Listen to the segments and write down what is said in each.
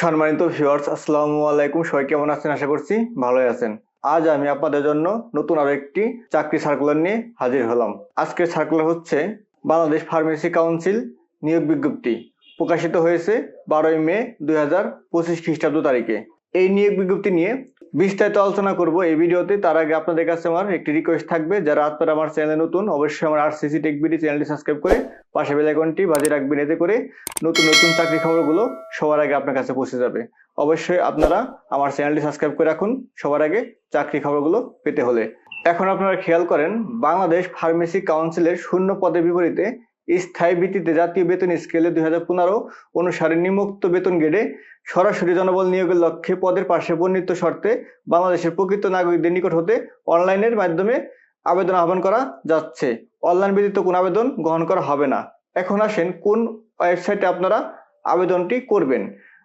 সম্মানিত ভিউয়ার্স আসসালামু আলাইকুম। সবাই কেমন আছেন? আশা করছি ভালোই আছেন। আজ আমি আপনাদের জন্য নতুন আরও একটি চাকরি সার্কুলার নিয়ে হাজির হলাম। আজকের সার্কুলার হচ্ছে বাংলাদেশ ফার্মেসি কাউন্সিল নিয়োগ বিজ্ঞপ্তি। প্রকাশিত হয়েছে বারোই মে দুই হাজার পঁচিশ খ্রিস্টাব্দ তারিখে। এই নিয়োগ বিজ্ঞপ্তি নিয়ে বিস্তারিত আলোচনা করব এই ভিডিওতে। তার আগে আপনাদের কাছে আমার একটি রিকোয়েস্ট থাকবে, যারা আপনারা আমার চ্যানেলে নতুন, অবশ্যই আমার আর সিসি টেক বিডি চ্যানেলটি সাবস্ক্রাইব করে পাশে বেল আইকনটি বাজিয়ে রাখবেন, এতে করে নতুন নতুন চাকরি খবরগুলো সবার আগে আপনার কাছে পৌঁছে যাবে। অবশ্যই আপনারা আমার চ্যানেলটি সাবস্ক্রাইব করে রাখুন, সবার আগে চাকরি খবরগুলো পেতে হলে। এখন আপনারা খেয়াল করেন, বাংলাদেশ ফার্মেসি কাউন্সিলের শূন্য পদের বিপরীতে স্থায়ী ভিত্তিতে জাতীয় বেতন স্কেলে দুই হাজার পনেরো অনুসারে নিম্নোক্ত বেতন গেড়ে সরাসরি জনবল নিয়োগের লক্ষ্যে পদের পাশে বর্ণিত শর্তে বাংলাদেশের প্রকৃত নাগরিকদের নিকট হতে অনলাইনের মাধ্যমে আবেদন আহ্বান করা যাচ্ছে। অনলাইন ব্যতীত কোন আবেদন গ্রহণ করা হবে না। এখন আসেন, কোন ওয়েবসাইটে আপনারা আবেদনটি করবেন?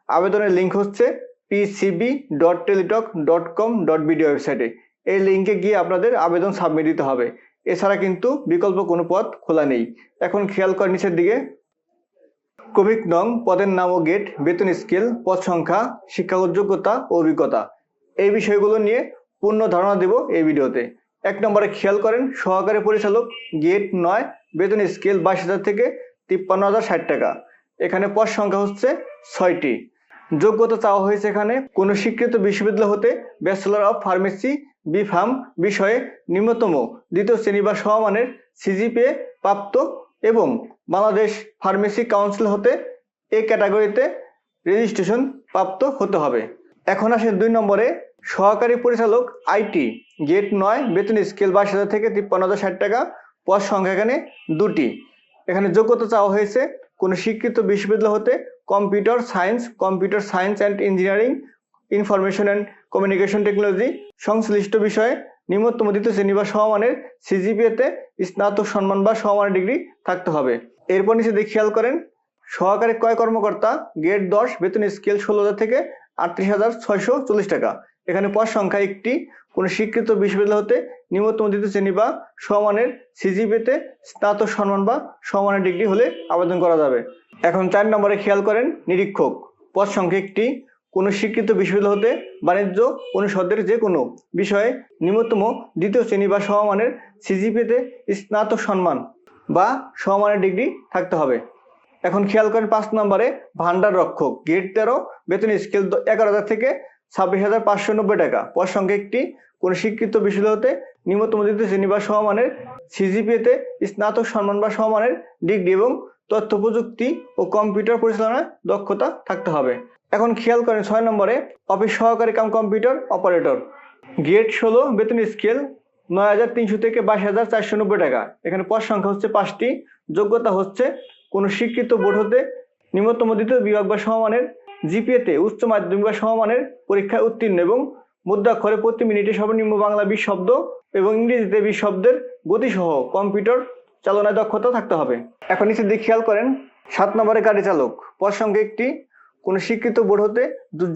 আবেদনের লিঙ্ক হচ্ছে PCB dot Teletalk dot com dot BD ওয়েবসাইটে। এই লিঙ্কে গিয়ে আপনাদের আবেদন সাবমিট দিতে হবে। এছাড়া কিন্তু বিকল্প কোনো পদ খোলা নেই। এখন খেয়াল কর নিচের দিকে। ক্রমিক নং পদের নাম ও গেট বেতন স্কেল পদ সংখ্যা, শিক্ষাগত যোগ্যতা ও অভিজ্ঞতা। এই বিষয়গুলো নিয়ে পূর্ণ ধারণা দেব এই ভিডিওতে। এক নম্বরে খেয়াল করেন, সহকারী পরিচালক গেট নয়, বেতন স্কেল বাইশ হাজার থেকে তিপ্পান্ন হাজার ষাট টাকা। এখানে পদ সংখ্যা হচ্ছে ছয়টি। যোগ্যতা চাওয়া হয়েছে এখানে। কোন স্বীকৃত বিশ্ববিদ্যালয় হতে bachelor of pharmacy B pharm বিষয়ে নিম্নতম দ্বিতীয় শ্রেণি বা সমমানের সিজিপিএ প্রাপ্ত এবং বাংলাদেশ ফার্মেসি কাউন্সিল হতে এ ক্যাটাগরিতে রেজিস্ট্রেশন প্রাপ্ত হতে হবে। এখন আসে দুই নম্বরে। সহকারী পরিচালক আইটি গেট নয়, বেতন স্কেল বাইশ হাজার থেকে তিপ্পান্ন হাজার ষাট টাকা, পদ সংখ্যা এখানে দুটি। এখানে যোগ্যতা চাওয়া হয়েছে। কোনো স্বীকৃত বিশ্ববিদ্যালয় হতে computer science computer science and engineering, information and communication technology, সংশ্লিষ্ট বিষয়ে নিম্নতম শ্রেণি বা সমমানের সিজিপিএতে স্নাতক সম্মান বা সমমানের ডিগ্রি থাকতে হবে। এরপর নিচে দিয়ে খেয়াল করেন, সহকারী ক্রয় কর্মকর্তা গেট দশ, বেতন স্কেল ষোলো হাজার থেকে আটত্রিশ হাজার ছয়শো চল্লিশ টাকা। এখানে পদ সংখ্যা একটি। কোনো স্বীকৃত বিশ্ববিদ্যালয় হতে নিম্নতম দ্বিতীয় শ্রেণি বা সমানের সিজিপিতে স্নাতক সম্মান বা সমানের ডিগ্রি হলে আবেদন করা যাবে। এখন চার নম্বরে খেয়াল করেন নিরীক্ষক। পদ সংখ্যা একটি। কোনো স্বীকৃত বিশ্ববিদ্যালয় হতে বাণিজ্য অনুষদের যে কোনো বিষয়ে নিম্নতম দ্বিতীয় শ্রেণি বা সমমানের সিজিপিতে স্নাতক সম্মান বা সমমানের ডিগ্রি থাকতে হবে। এখন খেয়াল করেন পাঁচ নম্বরে ভান্ডার রক্ষক গেট তেরো, বেতন স্কেল এগারো হাজার থেকে ছাব্বিশ হাজার পাঁচশো নব্বই টাকা। পর সংখ্যা একটি কোনো স্বীকৃত বিশ্ববিদ্যালয় হতে নিম্নতম দ্বিতীয় শ্রেণি বা সমমানের সিজিপিএতে স্নাতক সম্মান বা সমমানের ডিগ্রি এবং তথ্য প্রযুক্তি ও কম্পিউটার পরিচালনায় দক্ষতা থাকতে হবে। এখন খেয়াল করেন ছয় নম্বরে, অফিস সহকারী কাম কম্পিউটার অপারেটর। গেট ষোলো, বেতন স্কেল নয় হাজার তিনশো থেকে বাইশ হাজার চারশো নব্বই টাকা। এখানে পদ সংখ্যা হচ্ছে পাঁচটি। যোগ্যতা হচ্ছে কোনো স্বীকৃত বোর্ড হতে নিম্নতম দ্বিতীয় বিভাগ বা সমমানের জিপিএতে উচ্চ মাধ্যমিক বা সমমানের পরীক্ষায় উত্তীর্ণ এবং মুদ্রাক্ষরে প্রতি মিনিটে সর্বনিম্ন বাংলা বিশ শব্দ এবং ইংরেজিতে বিশ শব্দের গতিসহ কম্পিউটার চালনায় দক্ষতা থাকতে হবে। এখন নিচে দিয়ে খেয়াল করেন, সাত নম্বরে গাড়ি চালক। সংখ্যা একটি, কোনো স্বীকৃত বোর্ড হতে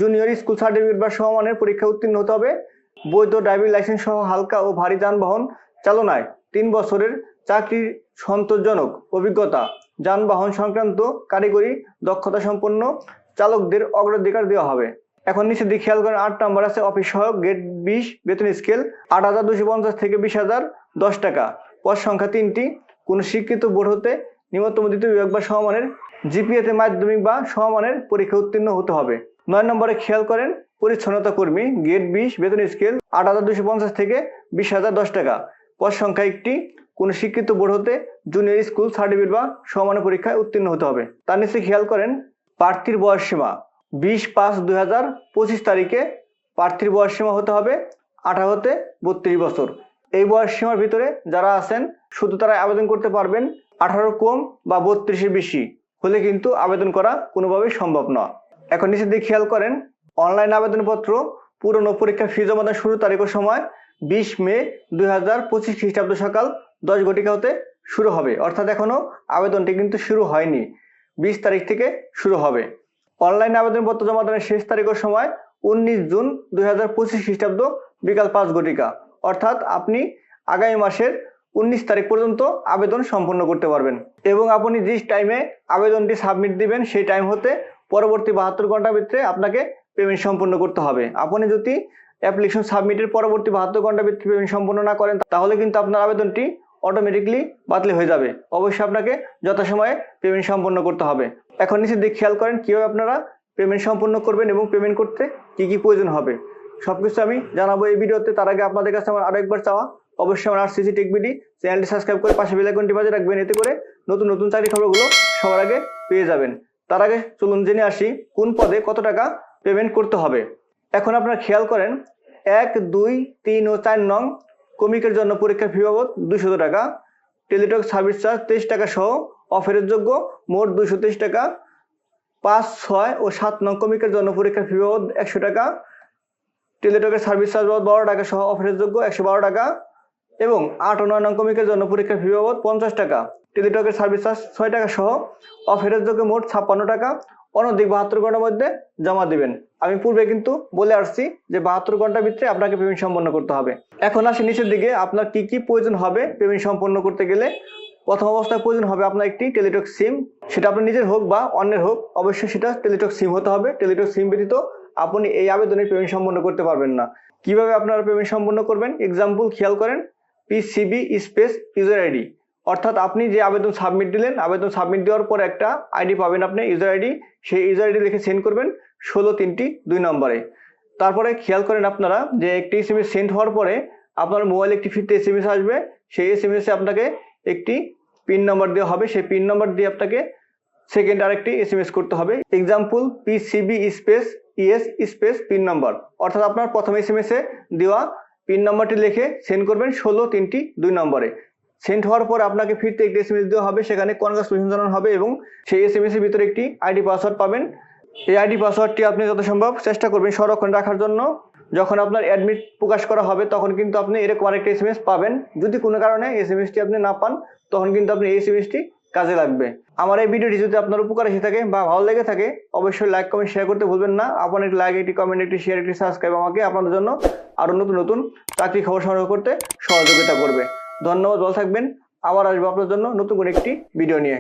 জুনিয়র স্কুল সার্টিফিকেট বা সমমানের পরীক্ষা উত্তীর্ণ হতে হবে। বৈধ ড্রাইভিং লাইসেন্স সহ হালকা ও ভারী যানবাহন চালনায় তিন বছরের চাকরি সন্তোষজনক অভিজ্ঞতা। যানবাহন সংক্রান্ত কারিগরি দক্ষতা সম্পন্ন চালকদের অগ্রাধিকার দেওয়া হবে। এখন নিচে দিয়ে খেয়াল করেন, আট নম্বর আছে অফিস সহায়ক গেট বিশ, বেতন স্কেল, আট হাজার দুশো পঞ্চাশ থেকে বিশ হাজার দশ টাকা। পদ সংখ্যা তিনটি, কোনো শিক্ষিত বোর্ড হতে নিম্নতম দ্বিতীয় বিভাগ বা সমমানের জিপিএতে মাধ্যমিক বা সমমানের পরীক্ষা উত্তীর্ণ হতে হবে। নয় নম্বরে খেয়াল করেন, পরিচ্ছন্নতা কর্মী গেট বিশ, বেতন স্কেল, আট হাজার দুশো পঞ্চাশ থেকে বিশ হাজার দশ টাকা। পদ সংখ্যা একটি, কোনো শিক্ষিত বোর্ড হতে জুনিয়র স্কুল সার্টিফিকেট বা সমানের পরীক্ষায় উত্তীর্ণ হতে হবে। তার নিচে খেয়াল করেন প্রার্থীর বয়স সীমা। বিশ পাঁচ দুই হাজার পঁচিশ তারিখে প্রার্থীর বয়স সীমা হতে হবে আঠারো হতে বত্রিশ বছর। এই বয়স সীমার ভিতরে যারা আছেন, শুধু তারা আবেদন করতে পারবেন আঠারো কম বা বত্রিশের বেশি। হলে কিন্তু আবেদন করা কোনোভাবেই সম্ভব নয় এখন নিচে দিয়ে খেয়াল করেন, অনলাইন আবেদনপত্র পুরনো পরীক্ষা ফি জমা শুরু তারিখের সময় বিশ মে দুই হাজার পঁচিশ খ্রিস্টাব্দ সকাল দশ ঘটিকা হতে শুরু হবে। অর্থাৎ এখনও আবেদনটি কিন্তু শুরু হয়নি। বিশ তারিখ থেকে শুরু হবে। অনলাইন আবেদনপত্র জমা দেওয়ার শেষ তারিখের সময় উনিশ জুন দুই হাজার পঁচিশ খ্রিস্টাব্দ বিকাল পাঁচ ঘটিকা। অর্থাৎ আপনি আগামী মাসের উনিশ তারিখ পর্যন্ত আবেদন সম্পন্ন করতে পারবেন। এবং আপনি যে টাইমে আবেদনটি সাবমিট দিবেন, সেই টাইম হতে পরবর্তী বাহাত্তর ঘণ্টার ভিতরে আপনাকে পেমেন্ট সম্পন্ন করতে হবে। আপনি যদি অ্যাপ্লিকেশন সাবমিটের পরবর্তী বাহাত্তর ঘণ্টার ভিতরে পেমেন্ট সম্পন্ন না করেন, তাহলে কিন্তু আপনার আবেদনটি অটোমেটিকলি বাতিল হয়ে যাবে। অবশ্যই আপনাকে যথাসময়ে পেমেন্ট সম্পন্ন করতে হবে। এখন নিচে দিক খেয়াল করেন, কীভাবে আপনারা পেমেন্ট সম্পন্ন করবেন এবং পেমেন্ট করতে কি কি প্রয়োজন হবে। সব কিছু আমি জানাব এই ভিডিওতে। তার আগে আপনাদের কাছে আমার আরও একবার চাওয়া, অবশ্যই আমার আরসিসি টেক বিডি চ্যানেলটি সাবস্ক্রাইব করে পাশে বেল আইকনটি বাজে রাখবেন। এতে করে নতুন নতুন চাকরি খবরগুলো সবার আগে পেয়ে যাবেন। তার আগে চলুন জেনে আসি, কোন পদে কত টাকা পেমেন্ট করতে হবে। এখন আপনারা খেয়াল করেন, এক, দুই, তিন ও চার নং কমিকের জন্য পরীক্ষা ফি বাবদ দুইশত টাকা, টেলিটক সার্ভিস চার্জ তেইশ টাকা সহ অফারের যোগ্য মোট দুইশো তেইশ টাকা, পাঁচ, ছয় ও সাত নং কমিকের জন্য পরীক্ষা ফি বাবদ একশো টাকা, টেলিটকের সার্ভিস চার্জ বাবদ বারো টাকা সহ অফারের যোগ্য একশো বারো টাকা এবং আট ও নয় নং কমিকের জন্য পরীক্ষা ফি বাবদ পঞ্চাশ টাকা। টেলিটকের সার্ভিস চার্জ ছয় টাকা সহ অফারের যোগ্য মোট ছাপ্পান্ন টাকা। অনধিক বাহাত্তর ঘণ্টার মধ্যে জমা দিবেন। আমি পূর্বে কিন্তু বলে আসছি যে বাহাত্তর ঘণ্টার ভিতরে আপনাকে পেমেন্ট সম্পন্ন করতে হবে। এখন আসি নিচের দিকে, আপনার কি কি প্রয়োজন হবে পেমেন্ট সম্পন্ন করতে গেলে? প্রথম অবস্থায় প্রয়োজন হবে আপনার একটি টেলিটক সিম সেটা আপনার নিজের হোক বা অন্যের হোক, অবশ্যই সেটা টেলিটক সিম হতে হবে। টেলিটক সিম ব্যতীত আপনি এই আবেদনের পেমেন্ট সম্পন্ন করতে পারবেন না। কীভাবে আপনারা পেমেন্ট সম্পন্ন করবেন? এক্সাম্পল খেয়াল করেন। পিসিবি স্পেস ইউজার আইডি অর্থাৎ আপনি যে আবেদন সাবমিট দিলেন, আবেদন সাবমিট দেওয়ার পর একটা আইডি পাবেন আপনি ইউজার আইডি সেই ইউজার আইডি লিখে সেন্ড করবেন ষোলো তিনটি দুই নম্বরে। তারপরে খেয়াল করেন আপনারা যে একটি এস এম এস সেন্ড হওয়ার পরে আপনার মোবাইলে একটি ফিরতে এস এম এস আসবে, সেই এস এম এসে আপনাকে একটি পিন নাম্বার দেওয়া হবে, সেই পিন নাম্বার দিয়ে আপনাকে সেকেন্ড আরেকটি এস এম এস করতে হবে example PCB space ES space pin number অর্থাৎ আপনার প্রথম এস এম এস দেওয়া পিন নাম্বারটি লিখে সেন্ড করবেন ষোলো তিনটি দুই নম্বরে। সেন্ড হওয়ার পর আপনাকে ফিরতে একটি এস এম এস দেওয়া হবে, সেখানে কনগ্রাচুলেশন জানানো হবে এবং সেই এস এম এস এর ভিতরে একটি আইডি পাসওয়ার্ড পাবেন। এই আইডি পাসওয়ার্ডটি আপনি যত সম্ভব চেষ্টা করবেন সংরক্ষণ রাখার জন্য। যখন আপনার অ্যাডমিট প্রকাশ করা হবে, তখন কিন্তু আপনি এরকম আরেকটা এস এম এস পাবেন। যদি কোনো কারণে এস এম এসটি আপনি না পান, তখন কিন্তু আপনি এই এস এম এসটি কাজে লাগবে। আমার এই ভিডিওটি যদি আপনার উপকার এসে থাকে বা ভালো লেগে থাকে, অবশ্যই লাইক কমেন্ট শেয়ার করতে ভুলবেন না। আপনার একটি লাইক একটি কমেন্ট একটি শেয়ার একটি সাবস্ক্রাইব আমাকে, আপনাদের জন্য আরও নতুন নতুন চাকরি খবর সংগ্রহ করতে সহযোগিতা করবে। ধন্যবাদ ভালো থাকবেন। আবার আসব আপনার জন্য নতুন করে একটি ভিডিও নিয়ে।